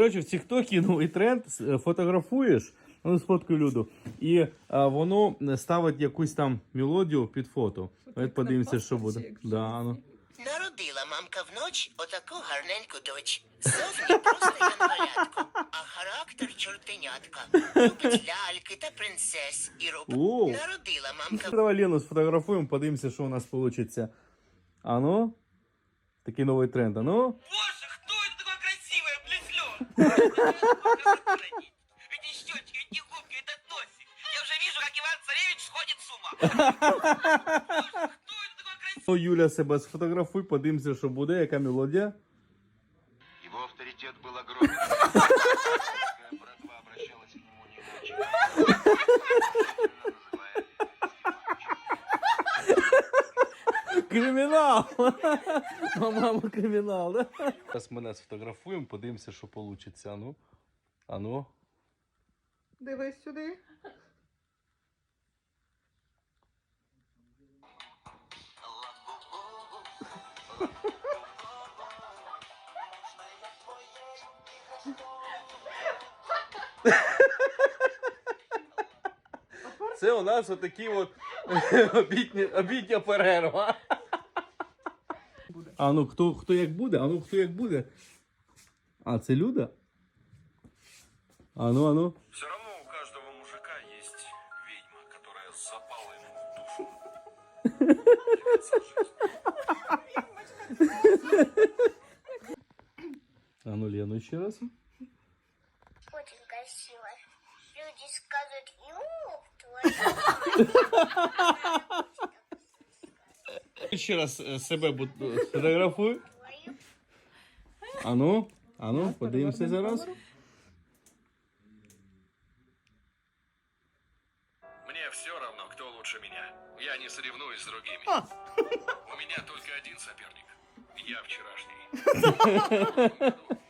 Коротше, в TikTok новий тренд фотографуєш, ну сфоткаю люду, і а, воно ставить якусь там мелодію під фото. Давайте подивимося, що буде. Да, ну. Народила мамка вночі отаку гарненьку доч. Зовні просто янголятку, а характер чортенятка. Любить ляльки та принцес і роб. О. Народила мамка Давай Лену сфотографуємо, подивимося, що у нас вийде. А ну? Такий новий тренд, а ну? Эти щечки, эти губки, этот носик. Я уже вижу, как Иван Царевич сходит с ума. Боже, кто это такой красивый? Ну, Юля себе сфотографуй, подивимося, що буде, яка мелодія. Его авторитет был огромен. Кримінал! Мама, кримінал, да? Зараз мене сфотографуємо, подивимося, що вийде. А ну? А ну? Дивись сюди. Це у нас отакі от обідня перерва. А ну хто, хто як буде? А ну хто як буде? А, це Люда? А ну, а ну. Все равно у каждого мужика есть ведьма, которая запала ему в душу. До конца жизни. А ну, Лену ще раз. Очень красиво. Люди скажут, ёб твою Ще раз е, себе буду- сфотографую. твою. А ну, а ну, подивимося зараз. Мне все равно, кто лучше меня. Я не соревнуюсь с другими. У меня только один соперник. Я вчерашний.